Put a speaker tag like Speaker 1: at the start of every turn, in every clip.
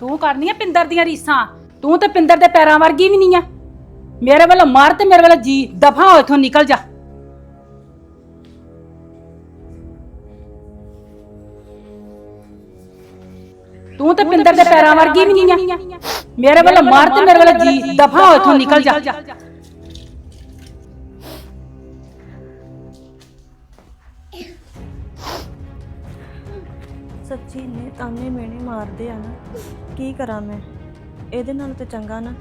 Speaker 1: ਤੂੰ ਕਰਨੀ ਆ ਪਿੰਦਰ ਦੀਆਂ ਰੀਸਾਂ। ਤੂੰ ਤੇ ਪਿੰਦਰ ਦੇ ਪੈਰਾਂ ਵਰਗੀ ਵੀ ਨਹੀਂ ਆ। ਮੇਰੇ ਵੱਲ ਮਾਰ ਤੇ ਮੇਰੇ ਵੱਲ ਜੀ ਦਫਾ ਹੋ ਇਥੋਂ ਨਿਕਲ ਜਾ। ਤੂੰ ਤੇ ਪਿੰਦਰ ਦੇ ਪੈਰਾਂ ਵਰਗੀ ਵੀ ਨਹੀਂ ਆ। ਮੇਰੇ ਵੱਲੋਂ ਮਾਰ ਤੇ ਮੇਰੇ ਵੱਲ ਜੀ ਦਫਾ ਹੋ ਇਥੋਂ ਨਿਕਲ ਜਾ।
Speaker 2: ਮਾਰਦੇ ਆ ਨਾ ਕੀ ਕਰਾਂ ਮੈਂ? ਇਹਦੇ ਨਾਲ ਤੇ ਚੰਗਾ ਨਾ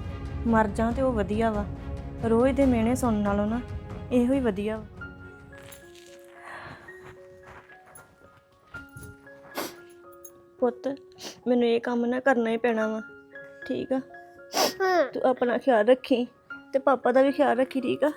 Speaker 2: ਮਰ ਜਾਂ ਤੇ ਉਹ ਵਧੀਆ ਵਾ। ਰੋਜ਼ ਦੇ ਮੇਣੇ ਸੁਣਨ ਨਾਲੋਂ ਨਾ ਇਹੋ ਹੀ ਵਧੀਆ ਵਾ। ਪੁੱਤ ਮੈਨੂੰ ਇਹ ਕੰਮ ਨਾ ਕਰਨਾ ਹੀ ਪੈਣਾ ਵਾ ਠੀਕ ਆ? ਤੂੰ ਆਪਣਾ ਖਿਆਲ ਰੱਖੀ ਤੇ ਪਾਪਾ ਦਾ ਵੀ ਖਿਆਲ ਰੱਖੀ ਠੀਕ ਆ?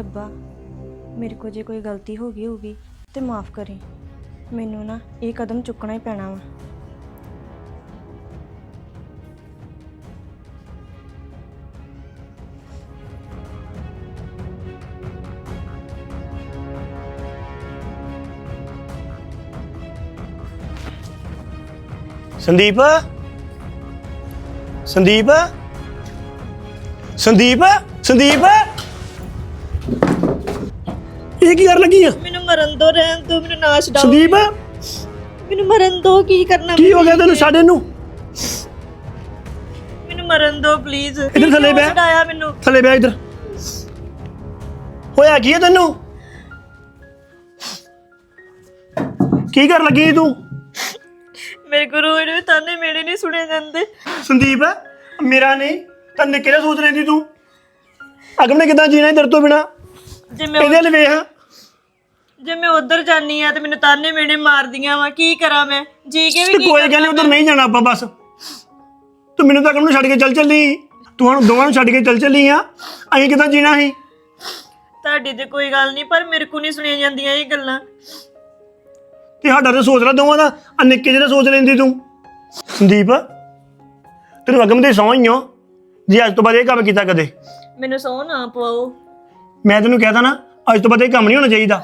Speaker 2: ਰੱਬਾ, ਮੇਰੇ ਕੋਲ ਜੇ ਕੋਈ ਗਲਤੀ ਹੋ ਗਈ ਹੋਊਗੀ ਤੇ ਮਾਫ ਕਰੇ। ਮੈਨੂੰ ਨਾ ਇਹ ਕਦਮ ਚੁੱਕਣਾ ਹੀ ਪੈਣਾ ਵਾ।
Speaker 3: ਸੰਦੀਪ? ਸੰਦੀਪ? ਸੰਦੀਪ? ਸੰਦੀਪ? ਇਹ ਕੀ ਕਰ ਲੱਗੀ ਆ?
Speaker 2: ਮੈਨੂੰ ਮਰਨ ਦੋ ਰਹਿਣ ਦੋ ਮੈਨੂੰ ਨਾ ਛਡਾਓ
Speaker 3: ਸੰਦੀਪ?
Speaker 2: ਮੈਨੂੰ ਮਰਨ ਦੋ ਕੀ ਕਰਨਾ
Speaker 3: ਕੀ ਹੋ ਗਿਆ ਤੈਨੂੰ ਛੱਡ ਇਹਨੂੰ
Speaker 2: ਮੈਨੂੰ ਮਰਨ ਦੋ ਪਲੀਜ਼
Speaker 3: ਇੱਧਰ ਥੱਲੇ ਬਹਿ।
Speaker 2: ਛਡਾਇਆ ਮੈਨੂੰ।
Speaker 3: ਥੱਲੇ ਬੈ ਇੱਧਰ। ਹੋਇਆ ਕੀ ਹੈ ਤੈਨੂੰ? ਕੀ ਕਰ ਲੱਗੀ ਤੂੰ?
Speaker 2: ਮੇਰੇ ਗੁਰੂ ਇਹਨੂੰ ਤਾਨੇ ਮੇਰੇ ਨਹੀਂ ਸੁਣੇ ਜਾਂਦੇ।
Speaker 3: ਸੰਦੀਪ ਮੇਰਾ ਨਹੀਂ ਤਾਂ ਨਿੱਕੇ ਦਾ ਸੋਚ ਲੈਂਦੀ ਤੂੰ। ਅਗਮ ਨੇ ਕਿਦਾਂ ਜੀਣਾ ਤੇਰੇ ਤੋਂ ਬਿਨਾ?
Speaker 2: ਜੇ ਮੈਂ
Speaker 3: ਇਹਦੇ ਲਈ ਵੇਖ।
Speaker 2: ਜੇ ਮੈਂ ਉਧਰ ਜਾਨੀ ਆ ਤੇ ਮੈਨੂੰ ਤਾਨੇ ਮੇਰੇ ਮਾਰਦੀਆਂ ਵਾ ਕੀ ਕਰਾਂ ਮੈਂ? ਜੀ ਕੇ ਵੀ
Speaker 3: ਤੇ
Speaker 2: ਕੀ
Speaker 3: ਕੋਈ ਗੱਲ ਨਹੀਂ ਉਧਰ ਨਹੀਂ ਜਾਣਾ ਆਪਾਂ ਬਸ। ਤੂੰ ਮੈਨੂੰ ਤਾਂ ਨੂੰ ਛੱਡ ਕੇ ਚੱਲ ਚੱਲੀ। ਤੂੰ ਹੁਣ ਦੋਵਾਂ ਨੂੰ ਛੱਡ ਕੇ ਚੱਲ ਚੱਲੀ ਆ। ਅਸੀਂ ਕਿਦਾਂ ਜੀਣਾ ਸੀ?
Speaker 2: ਤੁਹਾਡੀ ਤੇ ਕੋਈ ਗੱਲ ਨਹੀਂ ਪਰ ਮੇਰੇ ਕੋ ਨਹੀਂ ਸੁਣੀਆਂ ਜਾਂਦੀਆਂ ਇਹ ਗੱਲਾਂ।
Speaker 3: ਤੇ ਸਾਡਾ ਤਾਂ ਸੋਚ ਲੈ ਦੋਵਾਂ ਦਾ। ਆ ਨਿੱਕੇ ਜਿਹੇ ਦਾ ਸੋਚ ਲੈਂਦੀ ਤੂੰ। ਸੰਦੀਪ ਤੈਨੂੰ ਅਗਮ ਦੇ ਸੌਂ ਹੀ ਹੋ ਜੇ ਅੱਜ ਤੋਂ ਬਾਅਦ ਇਹ ਕੰਮ ਕੀਤਾ ਕਦੇ।
Speaker 2: ਮੈਨੂੰ ਸੌ ਨਾ ਪਵਾਓ।
Speaker 3: ਮੈਂ ਤੈਨੂੰ ਕਹਿਤਾ ਨਾ ਅੱਜ ਤੋਂ ਬਾਅਦ ਇਹ ਕੰਮ ਨਹੀਂ ਹੋਣਾ ਚਾਹੀਦਾ।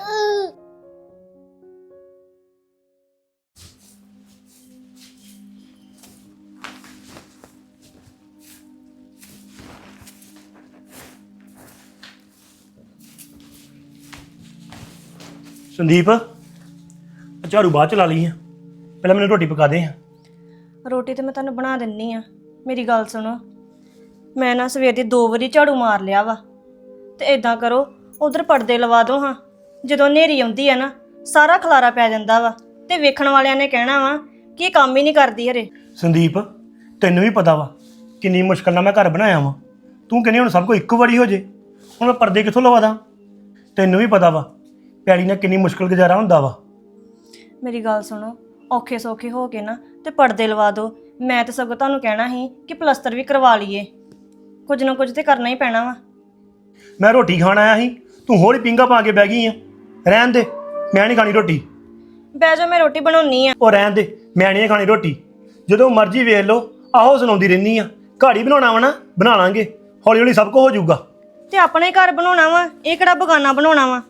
Speaker 3: ਸੰਦੀਪ ਆਹ ਝਾੜੂ ਬਾਅਦ ਚ ਲਾ ਲਈ ਆ। ਪਹਿਲਾਂ ਮੈਨੂੰ ਰੋਟੀ ਪਕਾ ਦੇ ਆ।
Speaker 2: ਰੋਟੀ ਤੇ ਮੈਂ ਤੁਹਾਨੂੰ ਬਣਾ ਦਿੰਨੀ ਆ। ਮੇਰੀ ਗੱਲ ਸੁਣੋ। ਮੈਂ ਨਾ ਸਵੇਰ ਦੀ ਦੋ ਵਾਰੀ ਝਾੜੂ ਮਾਰ ਲਿਆ ਵਾ। ਤੇ ਇਦਾਂ ਕਰੋ ਉਧਰ ਪਰਦੇ ਲਵਾ ਦਿਓ ਹਾਂ। ਜਦੋਂ ਹਨੇਰੀ ਆਉਂਦੀ ਆ ਨਾ ਸਾਰਾ ਖਲਾਰਾ ਪੈ ਜਾਂਦਾ ਵਾ। ਤੇ ਵੇਖਣ ਵਾਲਿਆਂ ਨੇ ਕਹਿਣਾ ਵਾ ਕਿ ਇਹ ਕੰਮ ਹੀ ਨਹੀਂ ਕਰਦੀ ਹਰੇ।
Speaker 3: ਸੰਦੀਪ ਤੈਨੂੰ ਵੀ ਪਤਾ ਵਾ ਕਿੰਨੀ ਮੁਸ਼ਕਲ ਨਾਲ ਮੈਂ ਘਰ ਬਣਾਇਆ ਵਾ। ਤੂੰ ਕਹਿੰਦੀ ਹੁਣ ਸਭ ਕੁਝ ਇੱਕੋ ਵਾਰੀ ਹੋ ਜੇ। ਹੁਣ ਮੈਂ ਪਰਦੇ ਕਿੱਥੋਂ ਲਵਾ ਦਾਂ? ਤੈਨੂੰ ਵੀ ਪਤਾ ਵਾ ਪੈਲੀ ਨਾਲ ਕਿੰਨੀ ਮੁਸ਼ਕਲ ਗੁਜ਼ਾਰਾ ਹੁੰਦਾ ਵਾ।
Speaker 2: ਮੇਰੀ ਗੱਲ ਸੁਣੋ ਔਖੇ ਸੌਖੇ ਹੋ ਕੇ ਨਾ ਤੇ ਪਰਦੇ ਲਵਾ ਦਿਓ। ਮੈਂ ਤਾਂ ਸਗੋਂ ਤੁਹਾਨੂੰ ਕਹਿਣਾ ਸੀ ਕਿ ਪਲਸਤਰ ਵੀ ਕਰਵਾ ਲਈਏ। ਕੁਝ ਨਾ ਕੁਝ ਤੇ ਕਰਨਾ ਹੀ ਪੈਣਾ ਵਾ।
Speaker 3: ਮੈਂ ਰੋਟੀ ਖਾਣ ਆਇਆ ਸੀ ਤੂੰ ਹੋਰ ਹੀ ਪਿੰਗਾ ਪਾ ਕੇ ਬਹਿ ਗਈ ਆ। ਰਹਿਣ ਦੇ ਮੈਂ ਨਹੀਂ ਖਾਣੀ ਰੋਟੀ।
Speaker 2: ਬਹਿ ਜਾ ਮੈਂ ਰੋਟੀ ਬਣਾਉਣੀ ਆ।
Speaker 3: ਉਹ ਰਹਿਣ ਦੇ ਮੈਂ ਨਹੀਂ ਖਾਣੀ ਰੋਟੀ। ਜਦੋਂ ਮਰਜ਼ੀ ਵੇਖ ਲਓ ਆਹੋ ਸੁਣਾਉਂਦੀ ਰਹਿੰਦੀ ਆ। ਘਾੜੀ ਬਣਾਉਣਾ ਵਾ ਨਾ ਬਣਾ ਲਾਂਗੇ। ਹੌਲੀ ਹੌਲੀ ਸਭ ਕੁਝ ਹੋ ਜਾਊਗਾ।
Speaker 2: ਤੇ ਆਪਣੇ ਘਰ ਬਣਾਉਣਾ ਵਾ ਇਹ ਕਿਹੜਾ ਬਗਾਨਾ ਬਣਾਉਣਾ ਵਾ?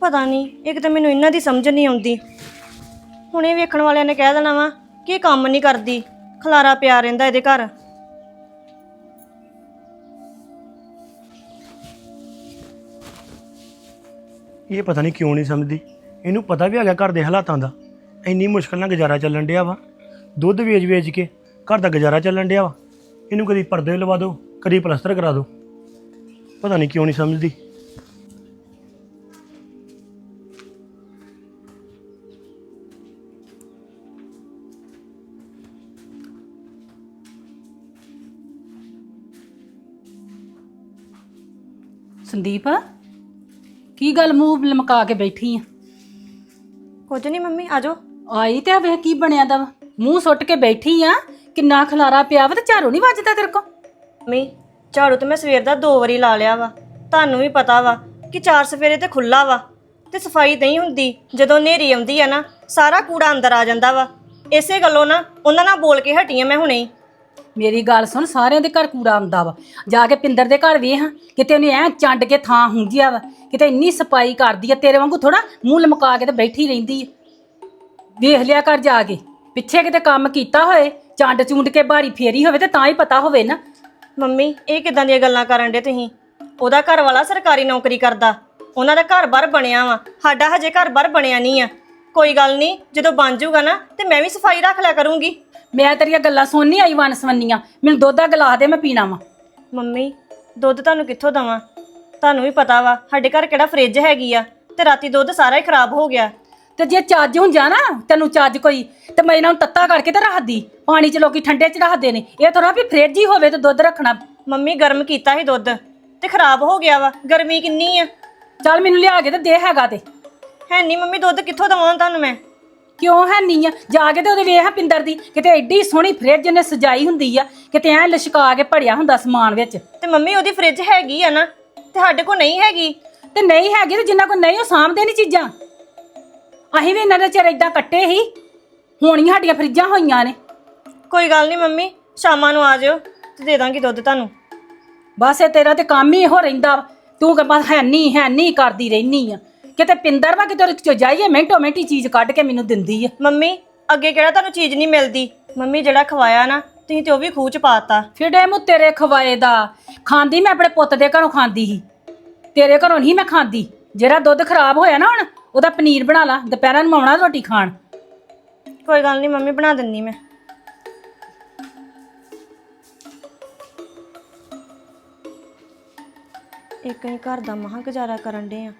Speaker 2: ਪਤਾ ਨਹੀਂ, ਇੱਕ ਤਾਂ ਮੈਨੂੰ ਇਹਨਾਂ ਦੀ ਸਮਝ ਨਹੀਂ ਆਉਂਦੀ। ਹੁਣ ਇਹ ਵੇਖਣ ਵਾਲਿਆਂ ਨੇ ਕਹਿ ਦੇਣਾ ਵਾ ਕਿ ਇਹ ਕੰਮ ਨਹੀਂ ਕਰਦੀ, ਖਲਾਰਾ ਪਿਆ ਰਹਿੰਦਾ ਇਹਦੇ ਘਰ।
Speaker 3: ਇਹ ਪਤਾ ਨਹੀਂ ਕਿਉਂ ਨਹੀਂ ਸਮਝਦੀ। ਇਹਨੂੰ ਪਤਾ ਵੀ ਹੈਗਾ ਘਰ ਦੇ ਹਾਲਾਤਾਂ ਦਾ। ਇੰਨੀ ਮੁਸ਼ਕਲ ਨਾਲ ਗੁਜ਼ਾਰਾ ਚੱਲਣ ਡਿਆ ਵਾ। ਦੁੱਧ ਵੇਚ-ਵੇਚ ਕੇ ਘਰ ਦਾ ਗੁਜ਼ਾਰਾ ਚੱਲਣ ਡਿਆ ਵਾ। ਇਹਨੂੰ ਕਦੀ ਪਰਦੇ ਲਵਾ ਦਿਓ, ਕਦੀ ਪਲਸਤਰ ਕਰਾ ਦਿਓ। ਪਤਾ ਨਹੀਂ ਕਿਉਂ ਨਹੀਂ ਸਮਝਦੀ।
Speaker 1: ਸੰਦੀਪ ਕੀ ਗੱਲ ਮੂੰਹ ਲਮਕਾ ਕੇ ਬੈਠੀ ਆ?
Speaker 2: ਕੁਝ ਨਹੀਂ ਮੰਮੀ ਆਜੋ
Speaker 1: ਆਈ ਤੇ ਵੇਖ ਕੀ ਬਣਿਆ ਦਾ ਵਾ। ਮੂੰਹ ਸੁੱਟ ਕੇ ਬੈਠੀ ਆ ਕਿੰਨਾ ਖਲਾਰਾ ਪਿਆ ਵਾ ਤੇ ਝਾੜੂ ਨਹੀਂ ਵੱਜਦਾ ਤੇਰੇ ਕੋ
Speaker 2: ਮੰਮੀ ਝਾੜੂ ਤੇ ਮੈਂ ਸਵੇਰ ਦਾ ਦੋ ਵਾਰੀ ਲਾ ਲਿਆ ਵਾ। ਤੁਹਾਨੂੰ ਵੀ ਪਤਾ ਵਾ ਕਿ ਚਾਰ ਸਵੇਰੇ ਤੇ ਖੁੱਲਾ ਵਾ ਤੇ ਸਫ਼ਾਈ ਨਹੀਂ ਹੁੰਦੀ। ਜਦੋਂ ਨੇਰੀ ਆਉਂਦੀ ਆ ਨਾ ਸਾਰਾ ਕੂੜਾ ਅੰਦਰ ਆ ਜਾਂਦਾ ਵਾ। ਇਸੇ ਗੱਲੋਂ ਨਾ ਉਹਨਾਂ ਨਾਲ ਬੋਲ ਕੇ ਹਟੀ ਆ ਮੈਂ ਹੁਣੇ ਹੀ।
Speaker 1: ਮੇਰੀ ਗੱਲ ਸੁਣ, ਸਾਰਿਆਂ ਦੇ ਘਰ ਕੂੜਾ ਆਉਂਦਾ ਵਾ। ਜਾ ਕੇ ਪਿੰਦਰ ਦੇ ਘਰ ਵੇਖ, ਕਿਤੇ ਉਹਨੇ ਐ ਚੰਡ ਕੇ ਥਾਂ ਹੁੰਦੀ ਆ ਵਾ, ਕਿਤੇ ਇੰਨੀ ਸਫ਼ਾਈ ਕਰਦੀ ਆ, ਤੇਰੇ ਵਾਂਗੂ ਥੋੜਾ ਮੂੰਹ ਲਮਕਾ ਕੇ ਤੇ ਬੈਠੀ ਰਹਿੰਦੀ ਆ। ਵੇਖ ਲਿਆ ਕਰ ਜਾ ਕੇ, ਪਿੱਛੇ ਕਿਤੇ ਕੰਮ ਕੀਤਾ ਹੋਏ, ਚੰਡ ਚੁੰਡ ਕੇ ਬਾਰੀ ਫੇਰੀ ਹੋਵੇ ਤੇ ਤਾਂ ਹੀ ਪਤਾ ਹੋਵੇ ਨਾ।
Speaker 2: ਮੰਮੀ, ਇਹ ਕਿਦਾਂ ਦੀਆਂ ਗੱਲਾਂ ਕਰਨ ਦੇ ਤੁਸੀਂ? ਉਹਦਾ ਘਰ ਵਾਲਾ ਸਰਕਾਰੀ ਨੌਕਰੀ ਕਰਦਾ, ਉਹਨਾਂ ਦਾ ਘਰ-ਬਾਰ ਬਣਿਆ ਵਾ, ਸਾਡਾ ਹਜੇ ਘਰ-ਬਾਰ ਬਣਿਆ ਨਹੀਂ ਆ। ਕੋਈ ਗੱਲ ਨਹੀਂ ਜਦੋਂ ਬਣ ਜਾਊਗਾ ਨਾ ਤੇ ਮੈਂ ਵੀ ਸਫ਼ਾਈ ਰੱਖ ਲਿਆ ਕਰੂੰਗੀ।
Speaker 1: ਮੈਂ ਤੇਰੀਆਂ ਗੱਲਾਂ ਸੁਣਨੀ ਆਈ ਵਨਸਵੰਨੀਆਂ। ਮੈਨੂੰ ਦੁੱਧ ਦਾ ਗਲਾਸ ਦੇ ਮੈਂ ਪੀਣਾ ਵਾ।
Speaker 2: ਮੰਮੀ ਦੁੱਧ ਤੁਹਾਨੂੰ ਕਿੱਥੋਂ ਦਵਾਂ? ਤੁਹਾਨੂੰ ਵੀ ਪਤਾ ਵਾ ਸਾਡੇ ਘਰ ਕਿਹੜਾ ਫ੍ਰਿਜ ਹੈਗੀ ਆ ਤੇ ਰਾਤੀ ਦੁੱਧ ਸਾਰਾ ਹੀ ਖਰਾਬ ਹੋ ਗਿਆ।
Speaker 1: ਤੇ ਜੇ ਚੱਜ ਹੁੰਜਾ ਨਾ ਤੈਨੂੰ ਚੱਜ ਕੋਈ ਤੇ ਮੈਂ ਇਹਨਾਂ ਨੂੰ ਤੱਤਾ ਕਰਕੇ ਤੇ ਰੱਖਦੀ। ਪਾਣੀ 'ਚ ਲੋਕੀ ਠੰਡੇ 'ਚ ਰੱਖਦੇ ਨੇ। ਇਹ ਥੋੜਾ ਵੀ ਫ੍ਰਿਜ ਹੀ ਹੋਵੇ ਤੇ ਦੁੱਧ ਰੱਖਣਾ।
Speaker 2: ਮੰਮੀ ਗਰਮ ਕੀਤਾ ਸੀ ਦੁੱਧ ਤੇ ਖਰਾਬ ਹੋ ਗਿਆ ਵਾ ਗਰਮੀ ਕਿੰਨੀ ਆ।
Speaker 1: ਚੱਲ ਮੈਨੂੰ ਲਿਆ ਕੇ ਤੇ ਦੇ ਹੈਗਾ ਤੇ।
Speaker 2: ਹੈ ਨਹੀਂ ਮੰਮੀ ਦੁੱਧ ਕਿੱਥੋਂ ਦਵਾਂ ਤੁਹਾਨੂੰ ਮੈਂ?
Speaker 1: ਕਿਉਂ ਹੈ ਨਹੀਂ ਆ? ਜਾ ਕੇ ਤੇ ਉਹਦੇ ਵੇਖ ਪਿੰਦਰ ਦੀ ਕਿਤੇ ਐਡੀ ਸੋਹਣੀ ਫ੍ਰਿਜ ਨੇ ਸਜਾਈ ਹੁੰਦੀ ਆ ਕਿਤੇ ਐ ਲਿਸ਼ਕਾ ਕੇ ਭੜਿਆ ਹੁੰਦਾ ਸਮਾਨ ਵਿੱਚ।
Speaker 2: ਤੇ ਮੰਮੀ ਉਹਦੀ ਫ੍ਰਿਜ ਹੈਗੀ ਆ ਨਾ ਤੇ ਸਾਡੇ ਕੋਲ ਨਹੀਂ ਹੈਗੀ।
Speaker 1: ਤੇ ਨਹੀਂ ਹੈਗੀ ਤੇ ਜਿੰਨਾ ਕੋ ਨਹੀਂ ਉਹ ਸਾਂਭਦੇ ਨਹੀਂ ਚੀਜ਼ਾਂ। ਅਸੀਂ ਵੀ ਇਹਨਾਂ ਦੇ ਚਿਰ ਇਦਾਂ ਕੱਟੇ ਹੀ ਹੁਣ ਹੀ ਸਾਡੀਆਂ ਫਰਿੱਜਾਂ ਹੋਈਆਂ ਨੇ।
Speaker 2: ਕੋਈ ਗੱਲ ਨਹੀਂ ਮੰਮੀ ਸ਼ਾਮਾਂ ਨੂੰ ਆ ਜਾਇਓ ਤੇ ਦੇ ਦਾਂਗੀ ਦੁੱਧ ਤੁਹਾਨੂੰ।
Speaker 1: ਬਸ ਇਹ ਤੇਰਾ ਤੇ ਕੰਮ ਹੀ ਇਹੋ ਰਹਿੰਦਾ ਵਾ। ਤੂੰ ਕਿ ਬਸ ਹੈ ਨਹੀਂ ਹੈ ਨਹੀਂ ਕਰਦੀ ਰਹਿਨੀ ਆ। ਕਿਤੇ ਪਿੰਦਰ ਵਾ ਕਿਤੇ ਉਹਦੇ ਚੋਂ ਜਾਈਏ ਮਿੰਟੋ ਮਿੰਟੀ ਚੀਜ਼ ਕੱਢ ਕੇ ਮੈਨੂੰ ਦਿੰਦੀ ਆ।
Speaker 2: ਮੰਮੀ ਅੱਗੇ ਕਿਹੜਾ ਤੁਹਾਨੂੰ ਚੀਜ਼ ਨਹੀਂ ਮਿਲਦੀ? ਮੰਮੀ ਜਿਹੜਾ ਖਵਾਇਆ ਨਾ ਤੁਸੀਂ ਤੇ ਉਹ ਵੀ ਖੂਹ ਚ ਪਾਤਾ।
Speaker 1: ਫਿੜੇ ਮੂੰ ਤੇਰੇ ਖਵਾਏ ਦਾ। ਖਾਂਦੀ ਮੈਂ ਆਪਣੇ ਪੁੱਤ ਦੇ ਘਰੋਂ ਖਾਂਦੀ ਸੀ। ਤੇਰੇ ਘਰੋਂ ਨਹੀਂ ਮੈਂ ਖਾਂਦੀ। ਜਿਹੜਾ ਦੁੱਧ ਖਰਾਬ ਹੋਇਆ ਨਾ ਹੁਣ ਉਹਦਾ ਪਨੀਰ ਬਣਾ ਲਾ ਦੁਪਹਿਰਾਂ ਨੂੰ ਆਉਣਾ ਰੋਟੀ ਖਾਣ।
Speaker 2: ਕੋਈ ਗੱਲ ਨਹੀਂ ਮੰਮੀ ਬਣਾ ਦਿੰਨੀ ਮੈਂ। ਇੱਕ ਹੀ ਘਰ ਦਾ ਮਹਾ ਗੁਜ਼ਾਰਾ ਕਰਨ ਦੇ ਆ।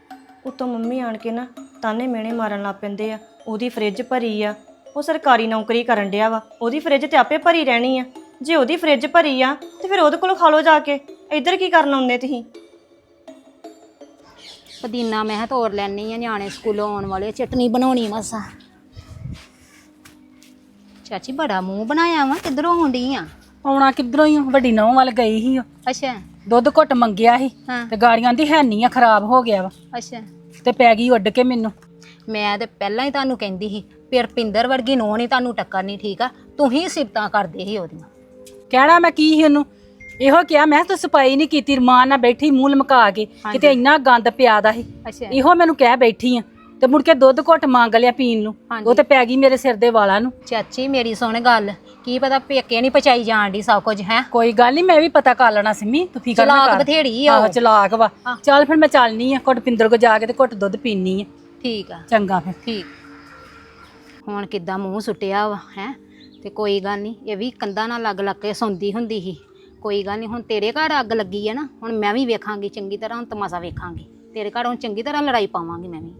Speaker 2: ਉਤੋਂ ਮੰਮੀ ਆਣ ਕੇ ਨਾ ਤਾਨੇ ਮੇਣੇ ਮਾਰਨ ਲੱਗ ਪੈਂਦੇ ਆ। ਉਹਦੀ ਫ੍ਰਿਜ ਭਰੀ ਆ। ਉਹ ਸਰਕਾਰੀ ਨੌਕਰੀ ਕਰਨ ਡਿਆ ਵਾ। ਉਹਦੀ ਫ੍ਰਿਜ ਤੇ ਆਪੇ ਭਰੀ ਰਹਿਣੀ ਆ। ਜੇ ਉਹਦੀ ਫ੍ਰਿਜ ਭਰੀ ਆ ਤੇ ਫਿਰ ਉਹਦੇ ਕੋਲੋਂ ਖਾ ਲਓ ਜਾ ਕੇ। ਇੱਧਰ ਕੀ ਕਰਨ ਆਉਂਦੇ ਤੁਸੀਂ?
Speaker 4: ਪੁਦੀਨਾ ਮੈਂ ਕਿਹਾ ਤੋੜ ਲੈਣੀ ਆ ਨਿਆਣੇ ਸਕੂਲੋਂ ਆਉਣ ਵਾਲੇ ਚਟਨੀ ਬਣਾਉਣੀ ਮਸਾ ਚਾਚੀ ਬੜਾ ਮੂੰਹ ਬਣਾਇਆ ਵਾ ਕਿੱਧਰੋਂ ਆਉਂਦੀ ਆ?
Speaker 1: ਆਉਣਾ ਕਿੱਧਰੋਂ ਹੀ? ਵੱਡੀ ਨੌਂ ਵੱਲ ਗਈ ਸੀ ਉਹ
Speaker 4: ਅੱਛਾ।
Speaker 1: ਦੁੱਧ ਘੁੱਟ ਮੰਗਿਆ ਸੀ
Speaker 4: ਹਾਂ।
Speaker 1: ਤੇ ਗਾੜੀਆਂ ਦੀ ਹੈ ਨਹੀਂ ਆ ਖਰਾਬ ਹੋ ਗਿਆ ਵਾ।
Speaker 4: ਅੱਛਾ।
Speaker 1: ਤੇ ਪੈ ਗਈ ਉੱਡ ਕੇ ਮੈਨੂੰ।
Speaker 4: ਮੈਂ ਤੇ ਪਹਿਲਾਂ ਹੀ ਤੁਹਾਨੂੰ ਕਹਿੰਦੀ ਸੀ ਫਿਰ ਪਿੰਦਰ ਵਰਗੀ ਨੋ ਨਹੀਂ ਤੁਹਾਨੂੰ ਟੱਕਰਨੀ ਠੀਕ ਆ ਤੂੰ ਹੀ ਸਿਫਤਾਂ ਕਰਦੇ ਸੀ ਉਹਦੀਆਂ।
Speaker 1: ਕਹਿਣਾ ਮੈਂ ਕੀ ਸੀ ਉਹਨੂੰ? ਇਹੋ ਕਿਹਾ ਮੈਂ ਤੂੰ ਸਫ਼ਾਈ ਨਹੀਂ ਕੀਤੀ ਰਮਾਨ ਨਾਲ ਬੈਠੀ ਮੂੰਹ ਲਮਕਾ ਕੇ ਕਿਤੇ ਇੰਨਾ ਗੰਦ ਪਿਆ ਦਾ ਸੀ।
Speaker 4: ਅੱਛਾ।
Speaker 1: ਇਹੋ ਮੈਨੂੰ ਕਹਿ ਬੈਠੀ ਆ ਤੇ ਮੁੜ ਕੇ ਦੁੱਧ ਘੁੱਟ ਮੰਗ ਲਿਆ ਪੀਣ ਨੂੰ।
Speaker 4: ਹਾਂਜੀ।
Speaker 1: ਉਹ ਤੇ ਪੈ ਗਈ ਮੇਰੇ ਸਿਰ ਦੇ ਵਾਲਾਂ ਨੂੰ।
Speaker 4: ਚਾਚੀ ਮੇਰੀ ਸੁਣ ਗੱਲ ਕੀ ਪਤਾ ਪੇਕੇ ਨਹੀਂ ਪਚਾਈ ਜਾਣ ਦੀ ਸਭ ਕੁਝ ਹੈ?
Speaker 1: ਕੋਈ ਗੱਲ ਨਹੀਂ ਮੈਂ ਵੀ ਪਤਾ ਕਰ ਲੈਣਾ ਸਿੰਮੀ ਤੂੰ ਫਿਕਰ ਨਾ
Speaker 4: ਚਲਾਕ
Speaker 1: ਕਰ।
Speaker 4: ਬਥੇੜੀ ਆ
Speaker 1: ਆਹੋ
Speaker 4: ਉਹ।
Speaker 1: ਚਲਾਕ ਵਾ। ਚੱਲ ਫਿਰ ਮੈਂ ਚੱਲਨੀ ਆ ਘੁੱਟ ਪਿੰਦਰ ਕੋ ਜਾ ਕੇ ਤੇ ਘੁੱਟ ਦੁੱਧ ਪੀਣੀ ਆ।
Speaker 4: ਠੀਕ ਆ।
Speaker 1: ਚੰਗਾ ਫਿਰ।
Speaker 4: ਠੀਕ। ਹੁਣ ਕਿੱਦਾਂ ਮੂੰਹ ਸੁੱਟਿਆ ਵਾ ਹੈ? ਤੇ ਕੋਈ ਗੱਲ ਨਹੀਂ ਇਹ ਵੀ ਕੰਧਾਂ ਨਾਲ ਲੱਗ ਲੱਗ ਕੇ ਸੌਂਦੀ ਹੁੰਦੀ ਸੀ। ਕੋਈ ਗੱਲ ਨਹੀਂ ਹੁਣ ਤੇਰੇ ਘਰ ਅੱਗ ਲੱਗੀ ਹੈ ਨਾ ਹੁਣ ਮੈਂ ਵੀ ਵੇਖਾਂਗੀ ਚੰਗੀ ਤਰ੍ਹਾਂ ਹੁਣ ਤਮਾਸ਼ਾ ਵੇਖਾਂਗੀ। ਤੇਰੇ ਘਰ ਹੁਣ ਚੰਗੀ ਤਰ੍ਹਾਂ ਲੜਾਈ ਪਾਵਾਂਗੀ ਮੈਂ ਵੀ।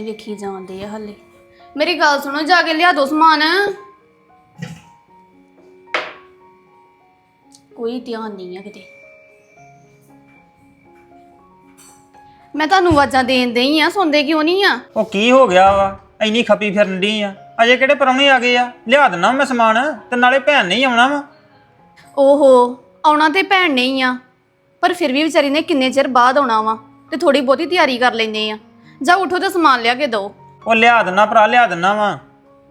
Speaker 5: ਹੀ ਵੇਖੀ ਜਾਂਦੇ ਆ ਹੱਲੇ। ਮੇਰੀ ਗੱਲ ਸੁਣੋ ਜਾ ਕੇ ਲਿਆ ਦੋ ਸਮਾਨ। ਕੋਈ ਧਿਆਨ ਨਹੀਂ ਆ ਕਿਤੇ। ਮੈਂ ਤੁਹਾਨੂੰ ਆਵਾਜ਼ਾਂ ਦੇਣ ਦਈ ਆ ਸੁਣਦੇ ਕਿਉਂ ਨਹੀਂ ਆ?
Speaker 6: ਉਹ ਕੀ ਹੋ ਗਿਆ ਵਾ? ਇੰਨੀ ਖੱਪੀ ਫਿਰਨ ਦੀ ਆ। ਅਜੇ ਕਿਹੜੇ ਪਰੌਣੇ ਆ ਗਏ ਆ? ਲਿਆ ਦਿੰਨਾ ਮੈਂ ਸਮਾਨ ਤੇ ਨਾਲੇ ਭੈਣ ਨਹੀਂ ਆਉਣਾ ਵਾ।
Speaker 5: ਓਹੋ ਆਉਣਾ ਤੇ ਭੈਣ ਨਹੀਂ ਆ ਪਰ ਫਿਰ ਵੀ ਵਿਚਾਰੀ ਨੇ ਕਿੰਨੇ ਚਿਰ ਬਾਅਦ ਆਉਣਾ ਵਾ ਤੇ ਥੋੜੀ ਬਹੁਤੀ ਤਿਆਰੀ ਕਰ ਲੈਨੇ ਆ। ਜਾ ਉਠੋ ਤੇ ਸਮਾਨ ਲਿਆ ਕੇ ਦਿਓ।
Speaker 6: ਉਹ ਲਿਆ ਦਿੰਨਾ ਭਰਾ ਲਿਆ ਦਿੰਨਾ ਵਾ।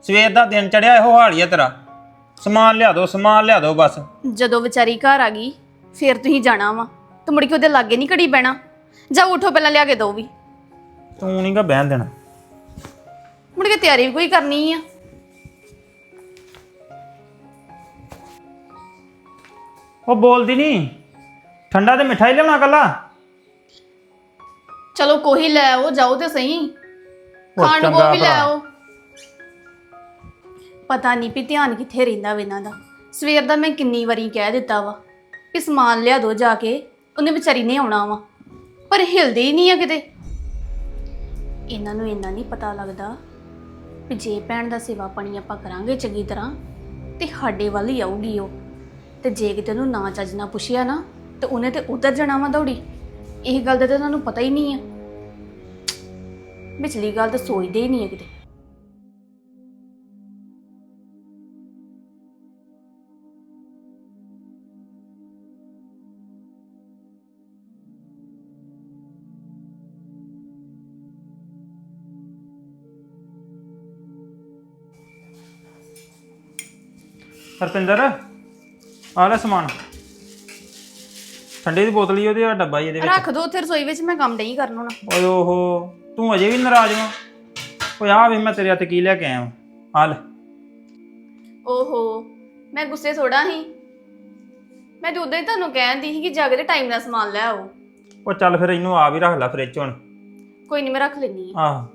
Speaker 6: ਸਵੇਰ ਦਾ ਦਿਨ ਚੜਿਆ ਇਹੋ ਹਾਲ ਹੀ ਆ ਤੇਰਾ। ਸਮਾਨ ਲਿਆ ਦੋ ਸਮਾਨ ਲਿਆ ਦੋ ਬਸ।
Speaker 5: ਜਦੋਂ ਵਿਚਾਰੀ ਘਰ ਆ ਗਈ ਫਿਰ ਤੁਸੀਂ ਜਾਣਾ ਵਾ। ਤੇ ਮੁੜ ਕੇ ਉਹਦੇ ਲਾਗੇ ਨਹੀਂ ਘੜੀ ਬਹਿਣਾ। ਜਾ ਉਠੋ ਪਹਿਲਾਂ ਲਿਆ ਕੇ ਦਿਓ ਵੀ।
Speaker 6: ਤੂੰ ਨਹੀਂਗਾ ਬਹਿਣ ਦੇਣਾ।
Speaker 5: ਮੁੜ ਕੇ ਤਿਆਰੀ ਵੀ ਕੋਈ ਕਰਨੀ ਆ।
Speaker 6: ਉਹ ਬੋਲਦੀ ਨਹੀਂ ਠੰਡਾ ਤੇ ਮਿਠਾਈ ਲਿਆਉਣਾ ਕੱਲਾ।
Speaker 5: ਚਲੋ ਕੋਈ ਲੈ ਆਓ ਜਾਓ ਤੇ ਸਹੀ।
Speaker 6: ਉਹ
Speaker 5: ਖਾਣ ਨੂੰ
Speaker 6: ਚੰਗਾ
Speaker 5: ਵੀ ਲੈ
Speaker 6: ਭਰਾ।
Speaker 5: ਆਓ। ਪਤਾ ਨਹੀਂ ਵੀ ਧਿਆਨ ਕਿੱਥੇ ਰਹਿੰਦਾ ਵਾ ਇਹਨਾਂ ਦਾ। ਸਵੇਰ ਦਾ ਮੈਂ ਕਿੰਨੀ ਵਾਰੀ ਕਹਿ ਦਿੱਤਾ ਵਾ ਵੀ ਸਮਾਨ ਲਿਆ ਦੋ ਜਾ ਕੇ ਉਹਨੇ ਵਿਚਾਰੀ ਨੇ ਆਉਣਾ ਵਾ। ਪਰ ਹਿਲਦੇ ਹੀ ਨਹੀਂ ਆ ਕਿਤੇ। ਇਹਨਾਂ ਨੂੰ ਇੰਨਾ ਨਹੀਂ ਪਤਾ ਲੱਗਦਾ ਵੀ ਜੇ ਭੈਣ ਦਾ ਸੇਵਾ ਪਾਣੀ ਆਪਾਂ ਕਰਾਂਗੇ ਚੰਗੀ ਤਰ੍ਹਾਂ ਤੇ ਸਾਡੇ ਵੱਲ ਹੀ ਆਊਗੀ ਉਹ। ਤੇ ਜੇ ਕਿਤੇ ਉਹਨੂੰ ਨਾ ਚੱਜ ਨਾ ਪੁੱਛਿਆ ਨਾ ਤੇ ਉਹਨੇ ਤੇ ਉਧਰ ਜਾਣਾ ਵਾ ਦੌੜੀ। ਇਹ ਗੱਲ ਦਾ ਤਾਂ ਉਹਨਾਂ ਨੂੰ ਪਤਾ ਹੀ ਨਹੀਂ ਆ। ਵਿਚਲੀ ਗੱਲ ਤਾਂ ਸੋਚਦੇ ਹੀ ਨਹੀਂ ਆ ਕਿਤੇ।
Speaker 6: ਹਰਪਿੰਦਰ ਆ ਲੈ ਸਮਾਨ। ਠੰਡੇ ਦੀ ਬੋਤਲ ਹੀ ਉਹਦੇ ਆ ਡੱਬਾ ਹੀ ਇਹਦੇ ਵਿੱਚ।
Speaker 5: ਰੱਖ ਦੋ ਉੱਥੇ ਰਸੋਈ ਵਿੱਚ ਮੈਂ ਕੰਮ ਨਹੀਂ ਕਰਨ ਹੋਣਾ
Speaker 6: ਓਏ ਓਹੋ। ਤੂੰ ਅਜੇ ਵੀ ਨਾਰਾਜ਼ ਵਾਂ? ਓਏ ਆ ਵੀ ਮੈਂ ਤੇਰੇ ਹੱਥ ਕੀ ਲੈ ਕੇ ਆਇਆ ਵਾਂ। ਆ ਲੈ।
Speaker 5: ਓਹੋ ਮੈਂ ਗੁੱਸੇ ਥੋੜਾ ਹੀ ਮੈਂ ਤਾਂ ਉਦੋਂ ਹੀ ਤੁਹਾਨੂੰ ਕਹਿੰਦੀ ਸੀ ਕਿ ਜਾ ਕੇ ਤੇ ਟਾਈਮ ਨਾਲ ਸਮਾਨ ਲੈ ਆਓ।
Speaker 6: ਉਹ ਚੱਲ ਫਿਰ ਇਹਨੂੰ ਆ ਵੀ ਰੱਖ ਲੈ ਫ੍ਰਿਜ 'ਚ ਹੁਣ।
Speaker 5: ਕੋਈ ਨਹੀਂ ਮੈਂ ਰੱਖ ਲੈਣੀ ਆ।
Speaker 6: ਆਹ।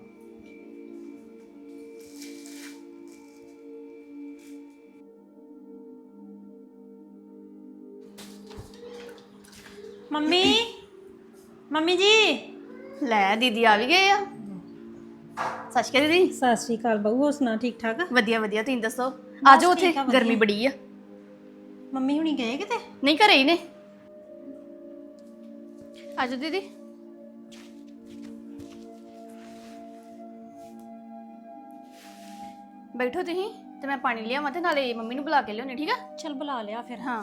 Speaker 2: ਮੰਮੀ ਮੰਮੀ ਜੀ।
Speaker 5: ਲੈ ਦੀਦੀ ਆ ਵੀ ਗਏ ਆ। ਸਤਿ ਸ਼੍ਰੀ ਅਕਾਲ ਦੀਦੀ।
Speaker 2: ਸਤਿ ਸ਼੍ਰੀ ਅਕਾਲ ਬਹੂ ਹੋਰ ਸੁਣਾ ਠੀਕ ਠਾਕ
Speaker 5: ਵਧੀਆ ਵਧੀਆ ਤੁਸੀਂ ਦੱਸੋ? ਆ ਜਾਓ ਉੱਥੇ ਗਰਮੀ ਬੜੀ ਆ।
Speaker 2: ਮੰਮੀ ਹੁਣੀ ਗਏ ਕਿਤੇ?
Speaker 5: ਨਹੀਂ ਘਰੇ ਹੀ ਨੇ। ਆ ਜਾਓ ਦੀਦੀ। ਬੈਠੋ ਤੁਸੀਂ ਤੇ ਮੈਂ ਪਾਣੀ ਲਿਆਵਾਂ ਤੇ ਨਾਲੇ ਮੰਮੀ ਨੂੰ ਬੁਲਾ ਕੇ ਲਿਆਉਣੀ ਠੀਕ ਆ?
Speaker 2: ਚਲ ਬੁਲਾ ਲਿਆ ਫਿਰ।
Speaker 5: ਹਾਂ।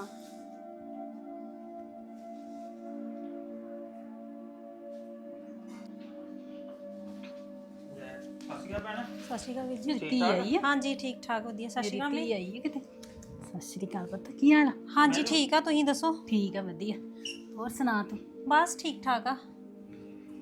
Speaker 6: ਭੈਣ?
Speaker 2: ਸਤਿ ਸ਼੍ਰੀ ਅਕਾਲ ਵੀਰ ਜੀ।
Speaker 1: ਧੀ ਆਈ ਆ
Speaker 2: ਹਾਂਜੀ ਠੀਕ ਠਾਕ ਵਧੀਆ। ਸਤਿ ਸ਼੍ਰੀ ਅਕਾਲ
Speaker 1: ਧੀ ਆਈ ਆ ਕਿਤੇ? ਸਤਿ ਸ਼੍ਰੀ ਅਕਾਲ ਪੁੱਤ ਕੀ ਹਾਲ ਆ?
Speaker 2: ਹਾਂਜੀ ਠੀਕ ਆ। ਤੁਸੀਂ ਦੱਸੋ?
Speaker 1: ਠੀਕ ਆ ਵਧੀਆ। ਹੋਰ ਸੁਣਾ ਤੂੰ?
Speaker 2: ਬਸ ਠੀਕ ਠਾਕ ਆ।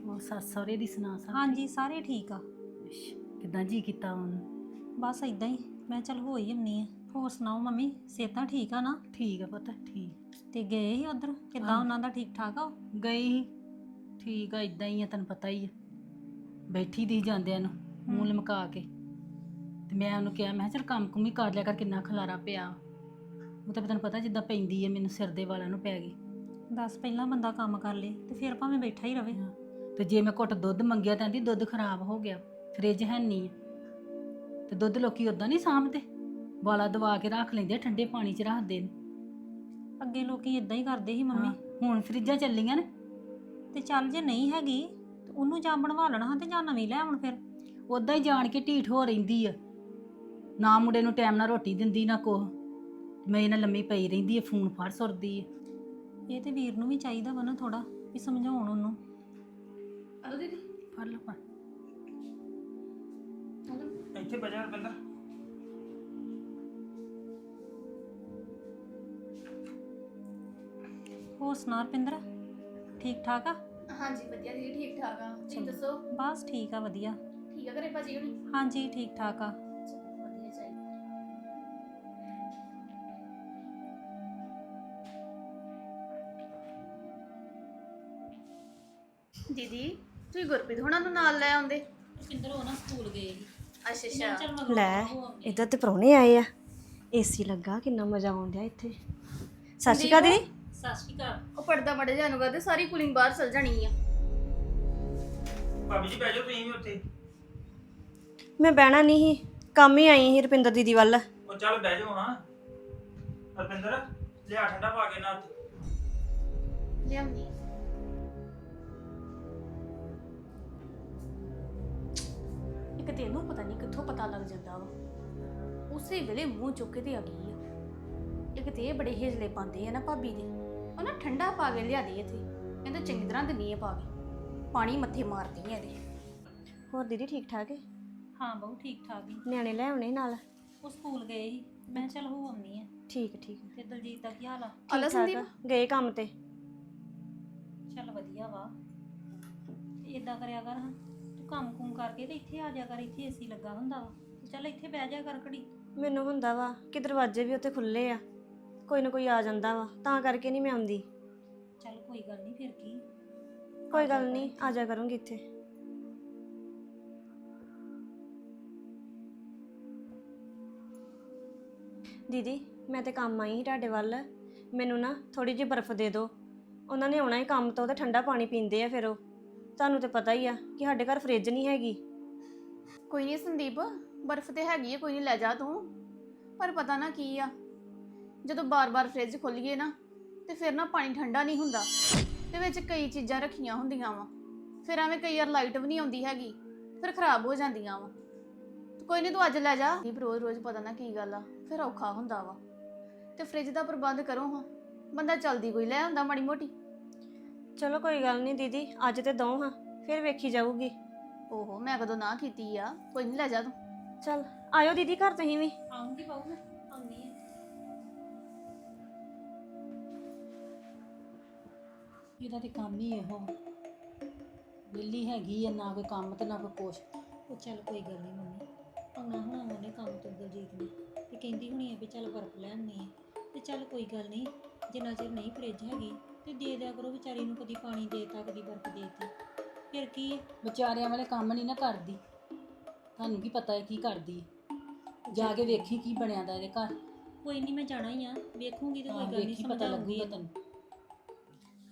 Speaker 1: ਹੋਰ ਸੱਸ ਸਹੁਰੇ ਦੀ ਸੁਣਾ ਸਭ?
Speaker 2: ਹਾਂਜੀ ਸਾਰੇ ਠੀਕ ਆ।
Speaker 1: ਅੱਛਾ, ਕਿੱਦਾਂ ਜੀ ਕੀਤਾ ਉਹਨੂੰ?
Speaker 2: ਬਸ ਇਦਾਂ ਹੀ। ਮੈਂ ਚਲ ਹੋ ਹੀ ਹੁੰਨੀ ਆ। ਹੋਰ ਸੁਣਾਓ ਮੰਮੀ ਸਿਹਤਾਂ ਠੀਕ ਆ ਨਾ?
Speaker 1: ਠੀਕ ਆ ਪੁੱਤ ਠੀਕ।
Speaker 2: ਤੇ ਗਏ ਸੀ ਉਧਰ? ਕਿੱਦਾਂ ਉਹਨਾਂ ਦਾ ਠੀਕ ਠਾਕ ਆ
Speaker 1: ਗਈ ਸੀ। ਠੀਕ ਆ ਇਦਾਂ ਹੀ ਆ ਤੈਨੂੰ ਪਤਾ ਹੀ ਆ। ਬੈਠੀ ਦੀ ਜਾਂਦਿਆਂ ਨੂੰ। ਮੂੰਹ ਲਮਕਾ ਕੇ। ਤੇ ਮੈਂ ਉਹਨੂੰ ਕਿਹਾ ਮੈਂ ਕਿਹਾ ਚਲ ਕੰਮ ਕੁਮ ਹੀ ਕਰ ਲਿਆ ਕਰ ਕਿੰਨਾ ਖਲਾਰਾ ਪਿਆ। ਉਹ ਤਾਂ ਤੈਨੂੰ ਪਤਾ ਜਿੱਦਾਂ ਪੈਂਦੀ ਹੈ ਮੈਨੂੰ ਸਿਰ ਦੇ ਵਾਲਾਂ ਨੂੰ ਪੈ ਗਈ।
Speaker 2: ਦੱਸ ਪਹਿਲਾਂ ਬੰਦਾ ਕੰਮ ਕਰ ਲੇ ਤੇ ਫਿਰ ਭਾਵੇਂ ਬੈਠਾ ਹੀ ਰਵੇ।
Speaker 1: ਤੇ ਜੇ ਮੈਂ ਘੁੱਟ ਦੁੱਧ ਮੰਗਿਆ ਤਾਂ ਆਂਦੀ ਦੁੱਧ ਖਰਾਬ ਹੋ ਗਿਆ ਫ੍ਰਿਜ ਹੈ ਨਹੀਂ। ਤੇ ਦੁੱਧ ਲੋਕੀ ਉਦਾਂ ਨਹੀਂ ਸਾਂਭਦੇ? ਵਾਲਾ ਦਵਾ ਕੇ ਰੱਖ ਲੈਂਦੇ ਆ, ਠੰਡੇ ਪਾਣੀ 'ਚ ਰੱਖਦੇ ਨੇ।
Speaker 2: ਅੱਗੇ ਲੋਕੀ ਇਦਾਂ ਹੀ ਕਰਦੇ ਸੀ ਮੰਮੀ।
Speaker 1: ਹੁਣ ਫ੍ਰਿਜਾਂ ਚੱਲੀਆਂ ਨੇ।
Speaker 2: ਤੇ ਚੱਲ ਜੇ ਨਹੀਂ ਹੈਗੀ ਤੇ ਉਹਨੂੰ ਜਾਂ ਬਣਵਾ ਲੈਣਾ ਤੇ ਜਾਂ ਨਵੀਂ ਲੈ ਆਉਣ ਫਿਰ।
Speaker 1: ਉਦਾਂ ਹੀ ਜਾਣ ਕੇ ਢੀਠ ਹੋ ਰਹਿੰਦੀ ਆ। ਨਾ ਮੁੰਡੇ ਨੂੰ ਟਾਈਮ ਨਾਲ ਰੋਟੀ ਦਿੰਦੀ ਨਾ ਕੋਹ ਮੈਂ ਇਹਨਾਂ ਲੰਮੀ ਪਈ ਰਹਿੰਦੀ ਆ ਫੋਨ ਫੜ ਸੁਰਦੀ ਆ।
Speaker 2: ਇਹ ਤੇ ਵੀਰ ਨੂੰ ਵੀ ਚਾਹੀਦਾ ਵਾ ਨਾ ਥੋੜਾ ਵੀ ਸਮਝਾਉਣ ਉਹਨੂੰ।
Speaker 5: ਹਲੋ ਦੀਦੀ।
Speaker 1: ਫੜ ਲਓ ਫੜ।
Speaker 6: ਇੱਥੇ ਬਜਾ ਰਪਿੰਦਰ
Speaker 2: ਹੋਰ ਸੁਣਾ ਰਪਿੰਦਰ ਠੀਕ ਠਾਕ ਆ?
Speaker 5: ਹਾਂਜੀ ਵਧੀਆ ਦੀਦੀ ਠੀਕ ਠਾਕ ਆ। ਤੁਸੀਂ ਦੱਸੋ?
Speaker 2: ਬਸ ਠੀਕ ਆ ਵਧੀਆ।
Speaker 5: ਠੀਕ ਆ ਘਰੇ ਭਾਜੀ ਹੁਣੀ?
Speaker 2: ਹਾਂਜੀ ਠੀਕ ਠਾਕ ਆ।
Speaker 5: ਵਧੀਆ ਚਾਹੀਦਾ ਦੀਦੀ ਤੁਸੀਂ ਗੁਰਪ੍ਰੀਤ ਹੋਣਾ ਨੂੰ ਨਾਲ ਲੈ ਆਉਂਦੇ?
Speaker 1: ਕਿੰਦਰ ਉਹ ਨਾ ਸਕੂਲ ਗਏ
Speaker 5: ਅੱਛਾ ਅੱਛਾ।
Speaker 2: ਲੈ ਇੱਧਰ ਤੇ ਪ੍ਰਾਹੁਣੇ ਆਏ ਆ। ਏਸੀ ਲੱਗਾ ਕਿੰਨਾ ਮਜ਼ਾ ਆਉਂਦਿਆ ਇੱਥੇ। ਸਤਿ ਸ਼੍ਰੀ ਅਕਾਲ ਦੀਦੀ।
Speaker 1: ਸਤਿ ਸ਼੍ਰੀ ਅਕਾਲ।
Speaker 5: ਉਹ ਪਰਦਾ ਮੜੇ ਜਾਨੂੰ ਕਰਦੇ ਸਾਰੀ ਕੂਲਿੰਗ ਬਾਹਰ ਚਲ ਜਾਣੀ ਆ।
Speaker 6: ਭਾਬੀ ਜੀ ਬਹਿ ਜਾਓ ਤੁਸੀਂ ਵੀ ਉੱਥੇ।
Speaker 2: ਮੈਂ ਬਹਿਣਾ ਨਹੀਂ ਸੀ ਕੰਮ ਹੀ ਆਈ ਸੀ ਰੁਪਿੰਦਰ ਦੀਦੀ ਵੱਲ।
Speaker 6: ਉਹ ਚੱਲ ਬਹਿ ਜਾਓ ਹਾਂ। ਹਰਪਿੰਦਰ ਲਿਆ ਠੰਡਾ ਪਾ ਕੇ ਨਾ
Speaker 5: ਲਿਆਉਂਦੀ। ਇੱਕ ਤੇ ਇਹਨੂੰ ਪਤਾ ਨਹੀਂ ਕਿੱਥੋਂ ਪਤਾ ਲੱਗ ਜਾਂਦਾ ਵਾ। ਉਸੇ ਵੇਲੇ ਮੂੰਹ ਚੁੱਕ ਕੇ ਤੇ ਆ ਗਈ ਆ। ਇੱਕ ਤੇ ਇਹ ਬੜੇ ਹੇਜਲੇ ਪਾਉਂਦੇ ਆ ਨਾ ਭਾਬੀ ਦੇ। ਉਹ ਨਾ ਠੰਡਾ ਪਾ ਕੇ ਲਿਆ ਦੇ ਇੱਥੇ। ਕਹਿੰਦੇ ਚੰਗੀ ਤਰ੍ਹਾਂ ਦਿੰਨੀ ਆ ਪਾ ਕੇ। ਪਾਣੀ ਮੱਥੇ ਮਾਰਦੀ ਆ ਇਹਦੇ।
Speaker 2: ਹੋਰ ਦੀਦੀ ਠੀਕ ਠਾਕ ਹੈ
Speaker 1: ਹਾਂ ਬਹੁ ਠੀਕ ਠਾਕ ਹੀ।
Speaker 2: ਨਿਆਣੇ ਲੈ ਆਉਣੇ ਨਾਲ?
Speaker 1: ਉਹ ਸਕੂਲ ਗਏ ਸੀ। ਮੈਂ ਚਲ ਹੋ ਆਉਂਦੀ ਆ।
Speaker 2: ਠੀਕ ਠੀਕ।
Speaker 1: ਤੇ ਦਲਜੀਤ ਦਾ ਕੀ ਹਾਲ ਆ?
Speaker 2: ਠੀਕ ਠਾਕ
Speaker 5: ਸੰਦੀਪ
Speaker 2: ਆ। ਗਏ ਕੰਮ ਤੇ?
Speaker 1: ਚੱਲ ਵਧੀਆ ਵਾ। ਇਦਾਂ ਕਰਿਆ ਕਰ ਹਾਂ। ਤੂੰ ਕੰਮ ਕੁਮ ਕਰਕੇ ਤੇ ਇੱਥੇ ਆ ਜਾ ਕਰ ਇੱਥੇ ਏਸੀ ਲੱਗਾ ਹੁੰਦਾ ਵਾ। ਤੇ ਚੱਲ ਇੱਥੇ ਬਹਿ ਜਾ ਕਰ ਘੜੀ।
Speaker 2: ਮੈਨੂੰ ਹੁੰਦਾ ਵਾ ਕਿ ਦਰਵਾਜ਼ੇ ਵੀ ਉੱਥੇ ਖੁੱਲੇ ਆ। ਕੋਈ ਨਾ ਕੋਈ ਆ ਜਾਂਦਾ ਵਾ। ਤਾਂ ਕਰਕੇ ਨਹੀਂ ਮੈਂ ਆਉਂਦੀ।
Speaker 1: ਚੱਲ ਕੋਈ ਗੱਲ ਨਹੀਂ ਫਿਰ ਕੀ?
Speaker 2: ਕੋਈ ਗੱਲ ਨਹੀਂ ਆ ਜਾ ਕਰੂੰਗੀ ਇੱਥੇ। ਦੀਦੀ, ਮੈਂ ਤੇ ਕੰਮ ਆਈ ਸੀ ਤੁਹਾਡੇ ਵੱਲ। ਮੈਨੂੰ ਨਾ ਥੋੜੀ ਜਿਹੀ ਬਰਫ਼ ਦੇ ਦਿਓ। ਉਹਨਾਂ ਨੇ ਆਉਣਾ ਹੀ ਕੰਮ ਤੋਂ, ਤੇ ਠੰਡਾ ਪਾਣੀ ਪੀਂਦੇ ਆ ਫਿਰ ਉਹ। ਤੁਹਾਨੂੰ ਤੇ ਪਤਾ ਹੀ ਆ ਕਿ ਸਾਡੇ ਘਰ ਫ੍ਰਿਜ ਨਹੀਂ ਹੈਗੀ।
Speaker 5: ਕੋਈ ਨਹੀਂ ਸੰਦੀਪ, ਬਰਫ਼ ਤੇ ਹੈਗੀ ਹੈ ਕੋਈ ਨਹੀਂ ਲੈ ਜਾ ਤੂੰ। ਪਰ ਪਤਾ ਨਾ ਕੀ ਆ, ਜਦੋਂ ਬਾਰ-ਬਾਰ ਫ੍ਰਿਜ ਖੋਲੀਏ ਨਾ, ਤੇ ਫਿਰ ਨਾ ਪਾਣੀ ਠੰਡਾ ਨਹੀਂ ਹੁੰਦਾ। ਤੇ ਵਿੱਚ ਕਈ ਚੀਜ਼ਾਂ ਰੱਖੀਆਂ ਹੁੰਦੀਆਂ ਵਾ। ਫਿਰ ਐਵੇਂ ਕਈ ਵਾਰ ਲਾਈਟ ਵੀ ਨਹੀਂ ਆਉਂਦੀ ਹੈਗੀ, ਫਿਰ ਖਰਾਬ ਹੋ ਜਾਂਦੀਆਂ ਵਾ। ਕੋਈ ਨਹੀਂ ਤੂੰ ਅੱਜ ਲੈ ਜਾ। ਦੀਪ ਰੋਜ਼-ਰੋਜ਼ ਪਤਾ ਨਾ ਕੀ ਗੱਲ ਆ ਫਿਰ ਔਖਾ ਹੁੰਦਾ ਵਾ। ਤੇ ਫ੍ਰਿਜ ਦਾ ਪ੍ਰਬੰਧ ਕਰੋ ਹਾਂ। ਬੰਦਾ ਜਲਦੀ ਕੋਈ ਲੈ ਆਉਂਦਾ ਮਾੜੀ ਮੋਟੀ।
Speaker 2: ਚਲੋ ਕੋਈ ਗੱਲ ਨਹੀਂ ਦੀਦੀ ਅੱਜ ਤੇ ਦੋ ਹਾਂ ਫਿਰ ਵੇਖੀ ਜਾਊਗੀ।
Speaker 5: ਓਹੋ ਮੈਂ ਕਦੋਂ ਨਾ ਕੀਤੀ ਆ ਕੋਈ ਨਹੀਂ ਲੈ ਜਾ ਤੂੰ।
Speaker 2: ਚਲ ਆਇਓ ਦੀਦੀ ਘਰ ਤੁਸੀਂ ਵੀ।
Speaker 1: ਆਉਂਗੀ ਬਾਊ ਮੈਂ ਆਉਂਦੀ ਆ। ਇਹਦਾ ਤੇ ਕੰਮ ਹੀ ਇਹੋ। ਵਿਹਲੀ ਹੈਗੀ ਆ ਨਾ ਕੋਈ ਕੰਮ ਤੇ ਨਾ ਕੋਈ ਕੁਛ।
Speaker 7: ਉਹ ਚੱਲ ਕੋਈ ਗੱਲ ਨਹੀਂ ਮੰਮੀ। ਆਉਣਾ ਹੁਣ ਉਹਨੇ ਕੰਮ ਤੋਂ ਦਲਜੀਤ ਨੇ ਤੇ ਕਹਿੰਦੀ ਹੁਣੀ ਆ ਵੀ ਚੱਲ ਬਰਫ਼ ਲੈ ਆਉਂਦੀ ਆ। ਤੇ ਚੱਲ ਕੋਈ ਗੱਲ ਨਹੀਂ ਜਿੰਨਾ ਚਿਰ ਨਹੀਂ ਫ੍ਰਿਜ ਹੈਗੀ ਤੇ ਦੇ ਦਿਆ ਕਰੋ ਵਿਚਾਰੀ ਨੂੰ ਕਦੀ ਪਾਣੀ ਦੇਤਾ ਕਦੀ ਬਰਫ਼ ਦੇਤੀ। ਫਿਰ ਕੀ ਹੈ
Speaker 1: ਵਿਚਾਰਿਆਂ ਵਾਲੇ ਕੰਮ ਨਹੀਂ ਨਾ ਕਰਦੀ। ਤੁਹਾਨੂੰ ਕੀ ਪਤਾ ਹੈ ਕੀ ਕਰਦੀ ਹੈ ਜਾ ਕੇ ਵੇਖੀ ਕੀ ਬਣਿਆ ਦਾ ਇਹਦੇ ਘਰ।
Speaker 7: ਕੋਈ ਨਹੀਂ ਮੈਂ ਜਾਣਾ ਹੀ ਆ। ਵੇਖੂੰਗੀ ਤੇ ਕੋਈ ਗੱਲ ਨਹੀਂ
Speaker 1: ਵੇਖੀ ਪਤਾ ਲੱਗੂਗਾ ਤੈਨੂੰ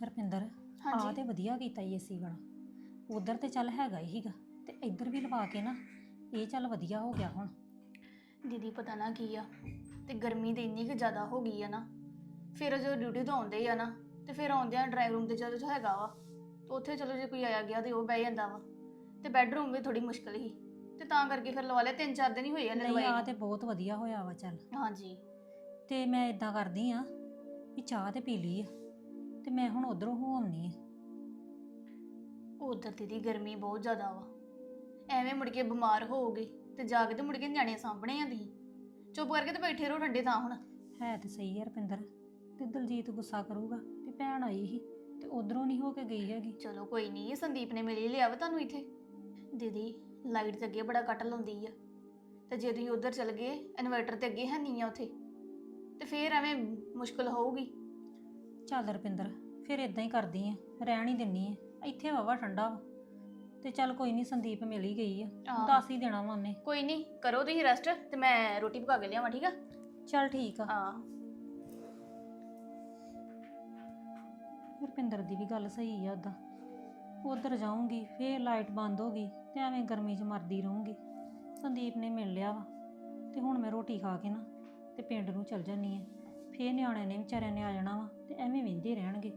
Speaker 7: ਹਰਪਿੰਦਰ। ਆ ਤੇ ਵਧੀਆ ਕੀਤਾ ਈ ਏਸੀ ਵਾਲਾ ਉਧਰ ਤੇ ਚੱਲ ਹੈਗਾ ਹੀ ਹੀਗਾ ਤੇ ਇੱਧਰ ਵੀ ਲਵਾ ਕੇ ਨਾ ਇਹ ਚੱਲ ਵਧੀਆ ਹੋ ਗਿਆ ਹੁਣ।
Speaker 5: ਦੀਦੀ ਪਤਾ ਨਾ ਕੀ ਆ ਤੇ ਗਰਮੀ ਤੇ ਇੰਨੀ ਕੁ ਜ਼ਿਆਦਾ ਹੋ ਗਈ ਆ ਨਾ ਫਿਰ ਜਦੋਂ ਡਿਊਟੀ ਤੋਂ ਆਉਂਦੇ ਆ ਨਾ ਤੇ ਫਿਰ ਆਉਂਦਿਆਂ ਡਰਾਈਵ ਰੂਮ ਤੇ ਜਦੋਂ ਜੋ ਹੈਗਾ ਵਾ ਤੇ ਉੱਥੇ ਚਲੋ ਜੇ ਕੋਈ ਆਇਆ ਗਿਆ ਤੇ ਉਹ ਬਹਿ ਜਾਂਦਾ ਵਾ ਤੇ ਬੈੱਡਰੂਮ ਵੀ ਥੋੜੀ ਮੁਸ਼ਕਲ ਹੀ ਤੇ ਤਾਂ ਕਰਕੇ ਫਿਰ ਲਵਾ ਲਿਆ ਤਿੰਨ ਚਾਰ ਦਿਨ ਹੀ ਹੋਏ ਆ
Speaker 7: ਨਹੀਂ ਆ। ਤੇ ਬਹੁਤ ਵਧੀਆ ਹੋਇਆ ਵਾ ਚੱਲ।
Speaker 5: ਹਾਂਜੀ।
Speaker 7: ਤੇ ਮੈਂ ਇਦਾਂ ਕਰਦੀ ਆ ਵੀ ਚਾਹ ਤੇ ਪੀ ਲਈ ਆ ਤੇ ਮੈਂ ਹੁਣ ਉਧਰੋਂ ਹੋ ਆਉਣੀ ਆ।
Speaker 5: ਉਧਰ ਦੀਦੀ ਗਰਮੀ ਬਹੁਤ ਜ਼ਿਆਦਾ ਵਾ। ਐਵੇਂ ਮੁੜ ਕੇ ਬਿਮਾਰ ਹੋਊਗੇ ਤੇ ਜਾ ਕੇ ਤੇ ਮੁੜ ਕੇ ਨਿਆਣੇ ਸਾਂਭਣੇ ਆ ਤੁਸੀਂ। ਚੁੱਪ ਕਰਕੇ ਤੇ ਬੈਠੇ ਰਹੋ ਠੰਡੇ ਥਾਂ ਹੁਣ।
Speaker 7: ਹੈ ਤੇ ਸਹੀ ਹੈ ਰਪਿੰਦਰ ਤੇ ਦਲਜੀਤ ਗੁੱਸਾ ਕਰੂਗਾ ਵੀ ਭੈਣ ਆਈ ਸੀ ਤੇ ਉਧਰੋਂ ਨਹੀਂ ਹੋ ਕੇ ਗਈ ਹੈਗੀ।
Speaker 5: ਚਲੋ ਕੋਈ ਨਹੀਂ ਸੰਦੀਪ ਨੇ ਮਿਲ ਹੀ ਲਿਆ ਵਾ ਤੁਹਾਨੂੰ ਇੱਥੇ। ਦੀਦੀ ਲਾਈਟ ਤੇ ਅੱਗੇ ਬੜਾ ਕੱਟ ਲਾਉਂਦੀ ਆ। ਤੇ ਜੇ ਤੁਸੀਂ ਉਧਰ ਚਲ ਗਏ ਇਨਵਰਟਰ ਤੇ ਅੱਗੇ ਹੈ ਨਹੀਂ ਆ ਉੱਥੇ। ਤੇ ਫੇਰ ਐਵੇਂ ਮੁਸ਼ਕਲ ਹੋਊਗੀ।
Speaker 7: ਚੱਲ ਰਪਿੰਦਰ ਫਿਰ ਇਦਾਂ ਹੀ ਕਰਦੀ ਆ ਰਹਿਣ ਹੀ ਦਿੰਨੀ ਆ। ਇੱਥੇ ਵਾਵਾ ਠੰਡਾ ਵਾ। ਤੇ ਚੱਲ ਕੋਈ ਨਹੀਂ ਸੰਦੀਪ ਮਿਲ ਹੀ ਗਈ ਆ।
Speaker 5: ਆਹ।
Speaker 7: ਦੱਸ ਹੀ ਦੇਣਾ ਵਾ ਉਹਨੇ।
Speaker 5: ਕੋਈ ਨਹੀਂ ਕਰੋ ਤੁਸੀਂ ਰੈਸਟ ਤੇ ਮੈਂ ਰੋਟੀ ਪਕਾ ਕੇ ਲਿਆਵਾਂ ਠੀਕ ਆ?
Speaker 7: ਚੱਲ ਠੀਕ ਆ।
Speaker 5: ਹਾਂ
Speaker 7: ਰੁਪਿੰਦਰ ਦੀ ਵੀ ਗੱਲ ਸਹੀ ਆ ਉਦਾਂ ਉਧਰ ਜਾਊਂਗੀ ਫੇਰ ਲਾਈਟ ਬੰਦ ਹੋ ਗਈ ਤੇ ਐਵੇਂ ਗਰਮੀ 'ਚ ਮਰਦੀ ਰਹੂੰਗੀ। ਸੰਦੀਪ ਨੇ ਮਿਲ ਲਿਆ ਵਾ ਤੇ ਹੁਣ ਮੈਂ ਰੋਟੀ ਖਾ ਕੇ ਨਾ ਤੇ ਪਿੰਡ ਨੂੰ ਚਲ ਜਾਨੀ ਆ। ਫੇਰ ਨਿਆਣਿਆਂ ਨੇ ਵਿਚਾਰਿਆਂ ਨੇ ਆ ਜਾਣਾ ਵਾ ਤੇ ਐਵੇਂ ਵਿੰਦੇ ਰਹਿਣਗੇ।